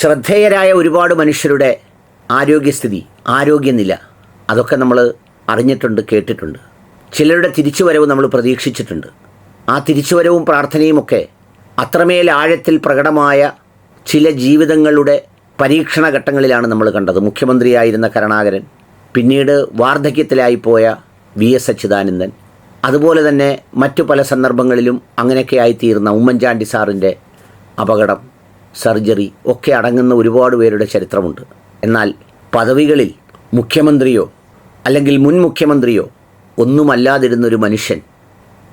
ശ്രദ്ധേയരായ ഒരുപാട് മനുഷ്യരുടെ ആരോഗ്യസ്ഥിതി ആരോഗ്യനില അതൊക്കെ നമ്മൾ അറിഞ്ഞിട്ടുണ്ട് കേട്ടിട്ടുണ്ട്. ചിലരുടെ തിരിച്ചുവരവ് നമ്മൾ പ്രതീക്ഷിച്ചിട്ടുണ്ട്. ആ തിരിച്ചുവരവും പ്രാർത്ഥനയുമൊക്കെ അത്രമേൽ ആഴത്തിൽ പ്രകടമായ ചില ജീവിതങ്ങളുടെ പരീക്ഷണ ഘട്ടങ്ങളിലാണ് നമ്മൾ കണ്ടത്. മുഖ്യമന്ത്രിയായിരുന്ന കരുണാകരൻ പിന്നീട് വാർദ്ധക്യത്തിലായിപ്പോയ വി എസ് അച്യുതാനന്ദൻ അതുപോലെ തന്നെ മറ്റു പല സന്ദർഭങ്ങളിലും അങ്ങനെയൊക്കെ ആയിത്തീർന്ന ഉമ്മൻചാണ്ടി സാറിന്റെ അപകടം. സർജറി ഒക്കെ അടങ്ങുന്ന ഒരുപാട് പേരുടെ ചരിത്രമുണ്ട്. എന്നാൽ പദവികളിൽ മുഖ്യമന്ത്രിയോ അല്ലെങ്കിൽ മുൻ മുഖ്യമന്ത്രിയോ ഒന്നുമല്ലാതിരുന്നൊരു മനുഷ്യൻ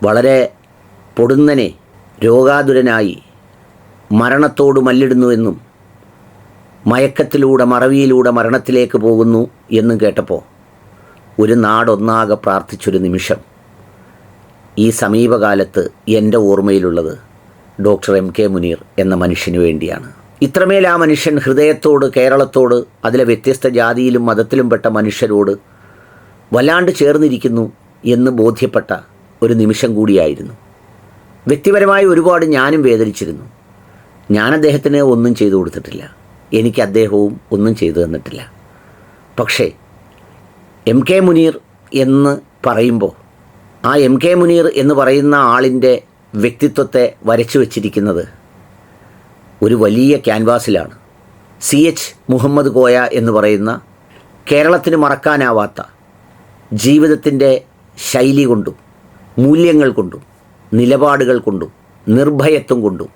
വളരെ പൊടുന്നനെ രോഗാതുരനായി മരണത്തോട് മല്ലിടുന്നുവെന്നും മയക്കത്തിലൂടെ മറവിയിലൂടെ മരണത്തിലേക്ക് പോകുന്നു എന്നും കേട്ടപ്പോൾ ഒരു നാടൊന്നാകെ പ്രാർത്ഥിച്ചൊരു നിമിഷം ഈ സമീപകാലത്ത് എന്റെ ഓർമ്മയിലുള്ളത് ഡോക്ടർ എം കെ മുനീർ എന്ന മനുഷ്യന് വേണ്ടിയാണ്. ഇത്രമേൽ ആ മനുഷ്യൻ ഹൃദയത്തോട് കേരളത്തോട് അതിലെ വ്യത്യസ്ത ജാതിയിലും മതത്തിലും പെട്ട മനുഷ്യരോട് വല്ലാണ്ട് ചേർന്നിരിക്കുന്നു എന്ന് ബോധ്യപ്പെട്ട ഒരു നിമിഷം കൂടിയായിരുന്നു. വ്യക്തിപരമായി ഒരുപാട് ഞാനും വേദനിച്ചിരുന്നു. ഞാൻ അദ്ദേഹത്തിന് ഒന്നും ചെയ്തു കൊടുത്തിട്ടില്ല. എനിക്ക് അദ്ദേഹവും ഒന്നും ചെയ്തു തന്നിട്ടില്ല. പക്ഷേ എം കെ മുനീർ എന്ന് പറയുമ്പോൾ ആ എം കെ മുനീർ എന്ന് പറയുന്ന ആളിന്റെ വ്യക്തിത്വത്തെ വരച്ചു വച്ചിരിക്കുന്നത് ഒരു വലിയ ക്യാൻവാസിലാണ്. സി എച്ച് മുഹമ്മദ് കോയ എന്ന് പറയുന്ന കേരളത്തിന് മറക്കാനാവാത്ത ജീവിതത്തിന്റെ ശൈലി കൊണ്ടും മൂല്യങ്ങൾ കൊണ്ടും നിലപാടുകൾ കൊണ്ടും നിർഭയത്വം കൊണ്ടും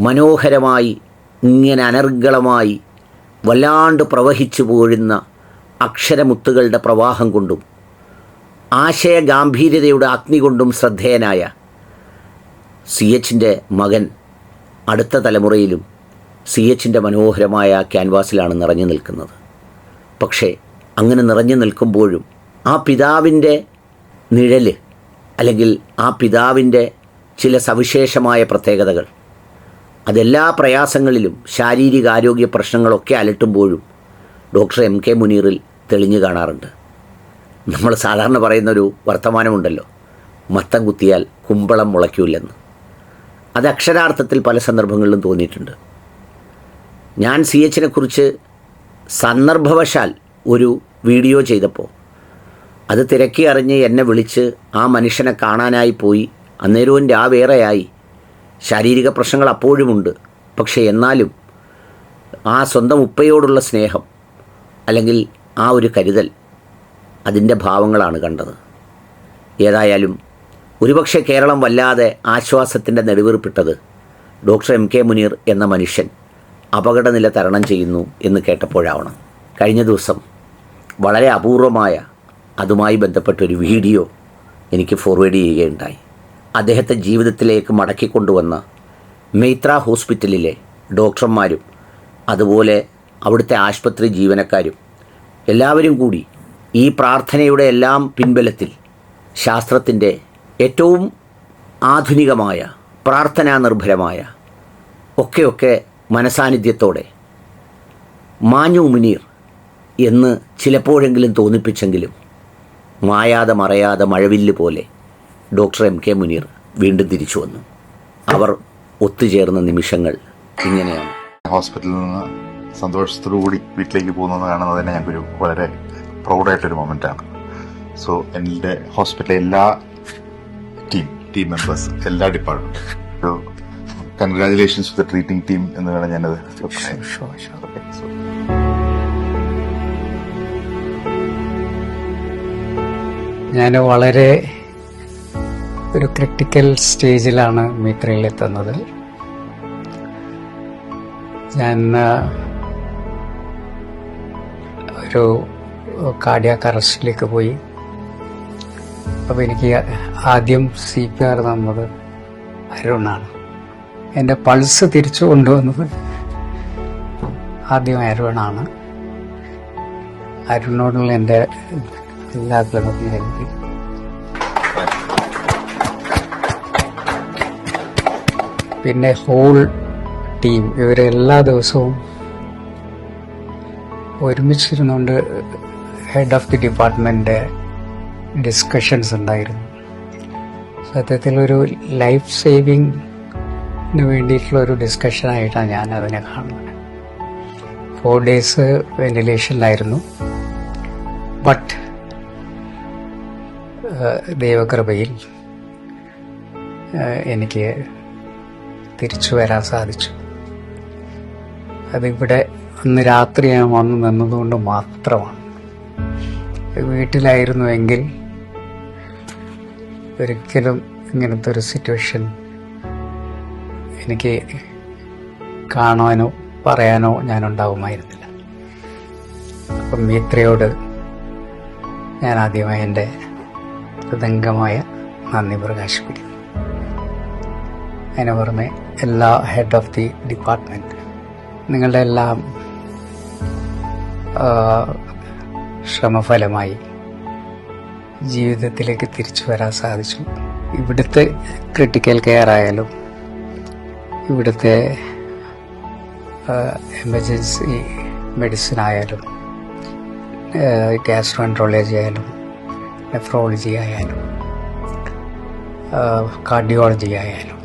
മനോഹരമായി ഇങ്ങനെ അനർഗളമായി വല്ലാണ്ട് പ്രവഹിച്ചു പോഴുന്ന അക്ഷരമുത്തുകളുടെ പ്രവാഹം കൊണ്ടും ആശയ ഗാംഭീര്യതയുടെ അഗ്നി കൊണ്ടും ശ്രദ്ധേയനായ സി എച്ചിന്റെ മകൻ അടുത്ത തലമുറയിലും സി എച്ചിന്റെ മനോഹരമായ ക്യാൻവാസിലാണ് നിറഞ്ഞു നിൽക്കുന്നത്. പക്ഷേ അങ്ങനെ നിറഞ്ഞു നിൽക്കുമ്പോഴും ആ പിതാവിന്റെ നിഴൽ അല്ലെങ്കിൽ ആ പിതാവിന്റെ ചില സവിശേഷമായ പ്രത്യേകതകൾ അതെല്ലാ പ്രയാസങ്ങളിലും ശാരീരിക ആരോഗ്യ പ്രശ്നങ്ങളൊക്കെ അലട്ടുമ്പോഴും ഡോക്ടർ എം കെ മുനീറിൽ തെളിഞ്ഞു കാണാറുണ്ട്. നമ്മൾ സാധാരണ പറയുന്നൊരു വർത്തമാനമുണ്ടല്ലോ മത്തം കുത്തിയാൽ കുമ്പളം മുളയ്ക്കൂലെന്ന് അത് അക്ഷരാർത്ഥത്തിൽ പല സന്ദർഭങ്ങളിലും തോന്നിയിട്ടുണ്ട്. ഞാൻ സി എച്ചിനെ കുറിച്ച് സന്ദർഭവശാൽ ഒരു വീഡിയോ ചെയ്തപ്പോൾ അത് തിരക്കി അറിഞ്ഞ് എന്നെ വിളിച്ച് ആ മനുഷ്യനെ കാണാനായി പോയി. അന്നേരവും രാവേറെയായി ശാരീരിക പ്രശ്നങ്ങൾ അപ്പോഴുമുണ്ട്. പക്ഷേ എന്നാലും ആ സ്വന്തം ഉപ്പയോടുള്ള സ്നേഹം അല്ലെങ്കിൽ ആ ഒരു കരുതൽ അതിന്റെ ഭാവങ്ങളാണ് കണ്ടത്. ഏതായാലും ഒരുപക്ഷെ കേരളം വല്ലാതെ ആശ്വാസത്തിന്റെ നെടുവീർപ്പിട്ടത് ഡോക്ടർ എം കെ മുനീർ എന്ന മനുഷ്യൻ അപകടനില തരണം ചെയ്യുന്നു എന്ന് കേട്ടപ്പോഴാവണം. കഴിഞ്ഞ ദിവസം വളരെ അപൂർവമായ അതുമായി ബന്ധപ്പെട്ടൊരു വീഡിയോ എനിക്ക് ഫോർവേഡ് ചെയ്യുകയുണ്ടായി. അദ്ദേഹത്തെ ജീവിതത്തിലേക്ക് മടക്കിക്കൊണ്ടുവന്ന മെയ്ത്ര ഹോസ്പിറ്റലിലെ ഡോക്ടർമാരും അതുപോലെ അവിടുത്തെ ആശുപത്രി ജീവനക്കാരും എല്ലാവരും കൂടി ഈ പ്രാർത്ഥനയുടെ എല്ലാം പിൻബലത്തിൽ ശാസ്ത്രത്തിന്റെ ഏറ്റവും ആധുനികമായ പ്രാർത്ഥനാ നിർഭരമായ ഒക്കെയൊക്കെ മനസാന്നിധ്യത്തോടെ മാഞ്ഞു മുനീർ എന്ന് ചിലപ്പോഴെങ്കിലും തോന്നിപ്പിച്ചെങ്കിലും മായാതെ മറയാതെ മഴവില്ല് പോലെ ഡോക്ടർ എം കെ മുനീർ വീണ്ടും തിരിച്ചു വന്നു. അവർ ഒത്തുചേർന്ന നിമിഷങ്ങൾ ഇങ്ങനെയാണ്. ഹോസ്പിറ്റലിൽ നിന്ന് സന്തോഷത്തോടു കൂടി വീട്ടിലേക്ക് പോകുന്നത് കാണുന്നത് തന്നെ ഞങ്ങൾക്കൊരു വളരെ പ്രൗഡായിട്ടൊരു മൊമെന്റാണ് സോ എന്റെ ഹോസ്പിറ്റലിലെ എല്ലാ ടീം മെമ്പേഴ്സ് എല്ലാ department congratulations the treating team എന്ന് വേണം ഞാനത്. ഞാൻ വളരെ ഒരു ക്രിട്ടിക്കൽ സ്റ്റേജിലാണ് മിത്രയിൽ എത്തുന്നത്. ഞാൻ ഒരു കാർഡിയാക് അറസ്റ്റിലേക്ക് പോയി. അപ്പോൾ എനിക്ക് ആദ്യം സി പി ആർ തന്നത് അരുണാണ്. എന്റെ പൾസ് തിരിച്ചു കൊണ്ടുവന്നത് ആദ്യം അരുണാണ്. അരുണോടുള്ള എന്റെ എല്ലാ കൃതജ്ഞതയും എനിക്ക് പിന്നെ ഹോൾ ടീം ഇവരെ എല്ലാ ദിവസവും ഒരുമിച്ചിരുന്നുകൊണ്ട് head of the department discussions ഉണ്ടായിരുന്നു. സത്യത്തിൽ ഒരു ലൈഫ് സേവിങ്ങിന് വേണ്ടിയിട്ടുള്ള ഒരു ഡിസ്കഷനായിട്ടാണ് ഞാൻ അതിനെ കാണുന്നത്. ഫോർ ഡേയ്സ് വെന്റിലേഷനിലായിരുന്നു ബട്ട് ദൈവകൃപയിൽ എനിക്ക് തിരിച്ചു വരാൻ സാധിച്ചു. അതിവിടെ അന്ന് രാത്രി ഞാൻ വന്ന് നിന്നതുകൊണ്ട് മാത്രമാണ്. വീട്ടിലായിരുന്നുവെങ്കിൽ ഒരിക്കലും ഇങ്ങനത്തെ ഒരു സിറ്റുവേഷൻ എനിക്ക് കാണാനോ പറയാനോ ഞാനുണ്ടാവുമായിരുന്നില്ല. അപ്പം മിത്രയോട് ഞാൻ ആദ്യമായി എന്റെ ഹൃദംഗമായ നന്ദി പ്രകാശിപ്പിക്കുന്നു. അതിന് പുറമെ എല്ലാ ഹെഡ് ഓഫ് ദി ഡിപ്പാർട്ട്മെന്റ് നിങ്ങളുടെ എല്ലാം ശ്രമഫലമായി ജീവിതത്തിലേക്ക് തിരിച്ചു വരാൻ സാധിച്ചു. ഇവിടുത്തെ ക്രിട്ടിക്കൽ കെയർ ആയാലും ഇവിടുത്തെ എമർജൻസി മെഡിസിൻ ആയാലും ഗ്യാസ്ട്രോൻട്രോളജി ആയാലും നെഫ്രോളജി ആയാലും കാർഡിയോളജി ആയാലും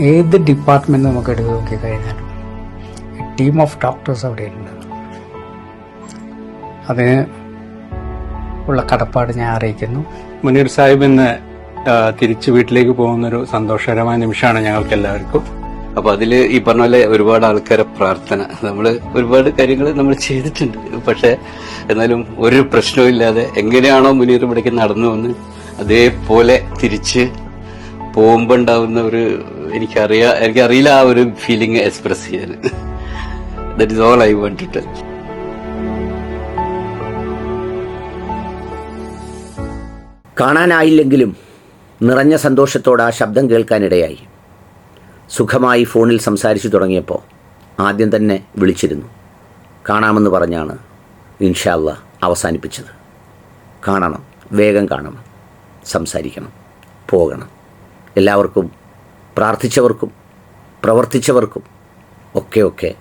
ഏത് ഡിപ്പാർട്ട്മെന്റ് നമുക്ക് എടുത്ത് നോക്കിക്കഴിഞ്ഞാലും ടീം ഓഫ് ഡോക്ടേഴ്സ് അവിടെ ഉണ്ട്. അതിന് ഉള്ള കടപ്പാട് ഞാൻ അറിയിക്കുന്നു. മുനീർ സാഹിബ് ഇന്ന് തിരിച്ചു വീട്ടിലേക്ക് പോകുന്ന ഒരു സന്തോഷകരമായ നിമിഷമാണ് ഞങ്ങൾക്ക് എല്ലാവർക്കും അപ്പൊ അതിൽ ഈ പറഞ്ഞ പോലെ ഒരുപാട് ആൾക്കാരെ പ്രാർത്ഥന. നമ്മൾ ഒരുപാട് കാര്യങ്ങൾ നമ്മൾ ചെയ്തിട്ടുണ്ട്. പക്ഷെ എന്നാലും ഒരു പ്രശ്നവും ഇല്ലാതെ എങ്ങനെയാണോ മുനീർ ഇവിടേക്ക് നടന്നു വന്ന് അതേപോലെ തിരിച്ച് പോകുമ്പോണ്ടാവുന്ന ഒരു എനിക്കറിയാ എനിക്കറിയില്ല ആ ഒരു ഫീലിംഗ് എക്സ്പ്രസ് ചെയ്യാൻ. That is all I want to tell കാണാനായില്ലെങ്കിലും നിറഞ്ഞ സന്തോഷത്തോടെ ആ ശബ്ദം കേൾക്കാനിടയായി. സുഖമായി ഫോണിൽ സംസാരിച്ചു തുടങ്ങിയപ്പോൾ ആദ്യം തന്നെ വിളിച്ചിരുന്നു. കാണാമെന്ന് പറഞ്ഞാണ് ഇൻഷാല്ല അവസാനിപ്പിച്ചത്. കാണണം വേഗം കാണണം സംസാരിക്കണം പോകണം. എല്ലാവർക്കും പ്രാർത്ഥിച്ചവർക്കും പ്രവർത്തിച്ചവർക്കും ഒക്കെ ഒക്കെ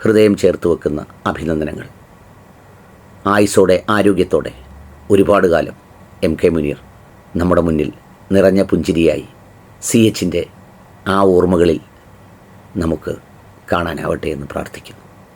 ഹൃദയം ചേർത്ത് വെക്കുന്ന അഭിനന്ദനങ്ങൾ. ആയുസോടെ ആരോഗ്യത്തോടെ ഒരുപാട് കാലം എം കെ മുനീർ നമ്മുടെ മുന്നിൽ നിറഞ്ഞ പുഞ്ചിരിയായി സി എച്ചിന്റെ ആ ഓർമ്മകളിൽ നമുക്ക് കാണാനാവട്ടെ എന്ന് പ്രാർത്ഥിക്കുന്നു.